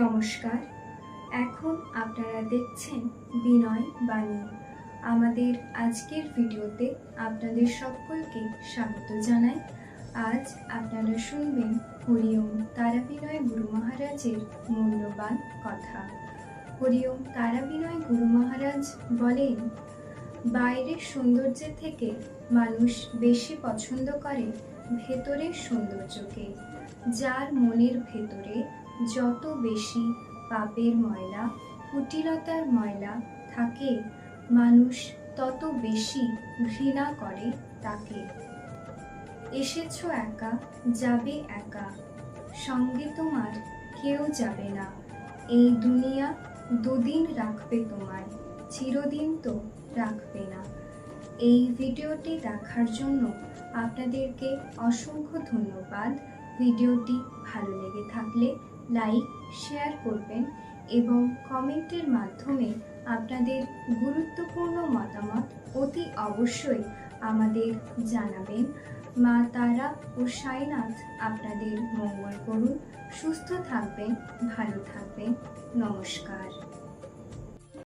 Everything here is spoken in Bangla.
নমস্কার। এখন আপনারা দেখছেন বিনয় বাণী। আমাদের আজকের ভিডিওতে আপনাদের সকলকে স্বাগত জানাই। আজ আপনারা শুনবেন হরিওম তারাবিনয় গুরু মহারাজের মূল্যবান কথা। হরিওম তারাবিনয় গুরু মহারাজ বলেন, বাইরের সৌন্দর্যের থেকে মানুষ বেশি পছন্দ করে ভেতরের সৌন্দর্যকে, যার মনের ভেতরে যত বেশি পাপের ময়লা, কুটিলতার ময়লা থাকে, মানুষ তত বেশি ঘৃণা করে তাকে। এসেছ একা, যাবে একা, সঙ্গে তোমার কেউ যাবে না। এই দুনিয়া দুদিন রাখবে তোমায় চিরদিন তো রাখবে না। এই ভিডিওটি দেখার জন্য আপনাদেরকে অসংখ্য ধন্যবাদ। ভিডিওটি ভালো লেগে থাকলে লাইক, শেয়ার করবেন এবং কমেন্টের মাধ্যমে আপনাদের গুরুত্বপূর্ণ মতামত অতি অবশ্যই আমাদের জানাবেন। মা তারা ও সাইনাথ আপনাদের মঙ্গল করুন, সুস্থ থাকবেন, ভালো থাকবেন। নমস্কার।